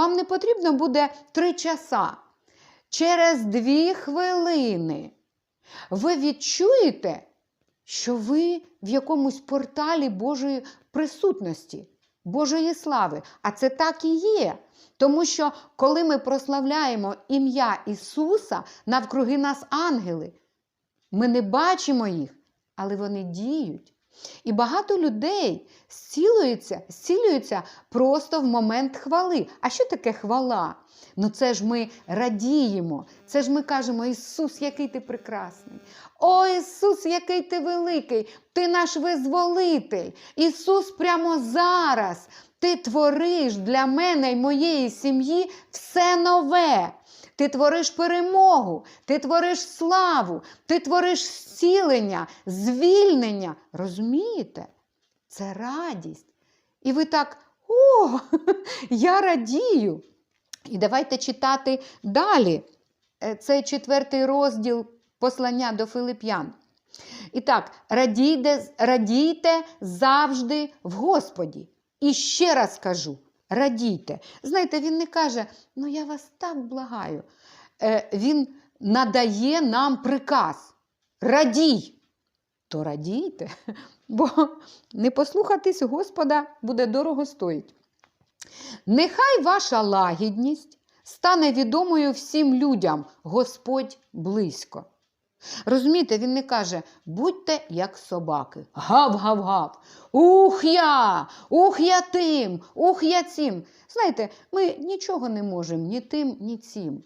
Вам не потрібно буде три часа. Через дві хвилини ви відчуєте, що ви в якомусь порталі Божої присутності, Божої слави. А це так і є. Тому що коли ми прославляємо ім'я Ісуса, навкруги нас ангели. Ми не бачимо їх, але вони діють. І багато людей зцілюються, зцілюються просто в момент хвали. А що таке хвала? Ну це ж ми радіємо, це ж ми кажемо, Ісус, який ти прекрасний. О, Ісус, який ти великий, ти наш визволитель. Ісус, прямо зараз ти твориш для мене і моєї сім'ї все нове. Ти твориш перемогу, ти твориш славу, ти твориш зцілення, звільнення. Розумієте? Це радість. І ви так, о, я радію. І давайте читати далі. Е, Це четвертий розділ послання до Филип'ян. І так, радійте, радійте завжди в Господі. І ще раз кажу: радійте. Знаєте, він не каже, ну я вас так благаю. Е, Він надає нам приказ. Радій. То радійте, бо не послухатись Господа буде дорого стоїть. Нехай ваша лагідність стане відомою всім людям, Господь близько. Розумієте, він не каже, будьте як собаки. Гав-гав-гав. Ух я! Ух я тим! Ух я цим. Знаєте, ми нічого не можемо ні тим, ні цим.